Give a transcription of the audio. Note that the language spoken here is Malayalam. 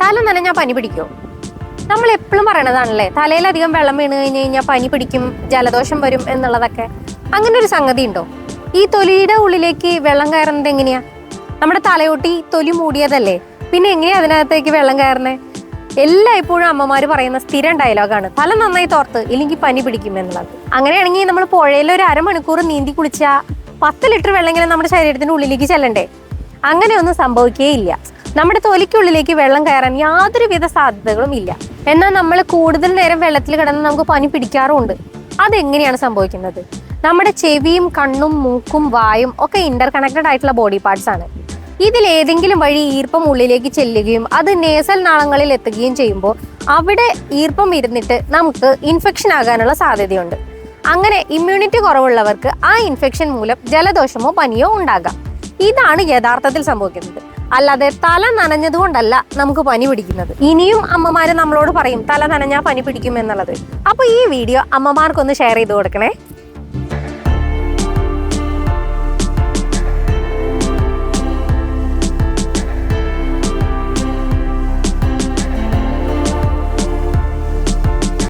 തല നനഞ്ഞാൽ പനി പിടിക്കോ. നമ്മൾ എപ്പോഴും പറയണതാണല്ലേ തലയിലധികം വെള്ളം വീണ് കഴിഞ്ഞ് കഴിഞ്ഞാൽ പനി പിടിക്കും ജലദോഷം വരും എന്നുള്ളതൊക്കെ. അങ്ങനെ ഒരു സംഗതി ഉണ്ടോ ഈ തൊലിയുടെ ഉള്ളിലേക്ക് വെള്ളം കയറുന്നത് എങ്ങനെയാ? നമ്മുടെ തലയോട്ടി തൊലി മൂടിയതല്ലേ? പിന്നെ എങ്ങനെയാ അതിനകത്തേക്ക് വെള്ളം കയറണേ എല്ലായ്പ്പോഴും അമ്മമാർ പറയുന്ന സ്ഥിരം ഡയലോഗാണ് തല നന്നായി തോർത്ത് ഇല്ലെങ്കിൽ പനി പിടിക്കും എന്നുള്ളത്. അങ്ങനെയാണെങ്കിൽ നമ്മൾ പുഴയിൽ ഒരു അരമണിക്കൂർ നീന്തി കുളിച്ചാൽ പത്ത് ലിറ്റർ വെള്ളം ഇങ്ങനെ നമ്മുടെ ശരീരത്തിന്റെ ഉള്ളിലേക്ക് ചെല്ലണ്ടേ? അങ്ങനെയൊന്നും സംഭവിക്കുകയില്ല നമ്മുടെ തൊലിക്കുള്ളിലേക്ക് വെള്ളം കയറാൻ യാതൊരുവിധ സാധ്യതകളും ഇല്ല. എന്നാൽ നമ്മൾ കൂടുതൽ നേരം വെള്ളത്തിൽ കിടന്ന് നമുക്ക് പനി പിടിക്കാറുമുണ്ട്. അതെങ്ങനെയാണ് സംഭവിക്കുന്നത്? നമ്മുടെ ചെവിയും കണ്ണും മൂക്കും വായും ഒക്കെ ഇന്റർ കണക്റ്റഡ് ആയിട്ടുള്ള ബോഡി പാർട്സ് ആണ്. ഇതിൽ ഏതെങ്കിലും വഴി ഈർപ്പം ഉള്ളിലേക്ക് ചെല്ലുകയും അത് നേസൽ നാളങ്ങളിൽ എത്തുകയും ചെയ്യുമ്പോൾ അവിടെ ഈർപ്പം ഇരുന്നിട്ട് നമുക്ക് ഇൻഫെക്ഷൻ ആകാനുള്ള സാധ്യതയുണ്ട്. അങ്ങനെ ഇമ്മ്യൂണിറ്റി കുറവുള്ളവർക്ക് ആ ഇൻഫെക്ഷൻ മൂലം ജലദോഷമോ പനിയോ ഉണ്ടാകാം. ഇതാണ് യഥാർത്ഥത്തിൽ സംഭവിക്കുന്നത്. അല്ലാതെ തല നനഞ്ഞതുകൊണ്ടല്ല നമുക്ക് പനി പിടിക്കുന്നത്. ഇനിയും അമ്മമാര് നമ്മളോട് പറയും തല നനഞ്ഞാൽ പനി പിടിക്കും എന്നുള്ളത്. അപ്പൊ ഈ വീഡിയോ അമ്മമാർക്കൊന്ന് ഷെയർ ചെയ്ത് കൊടുക്കണേ.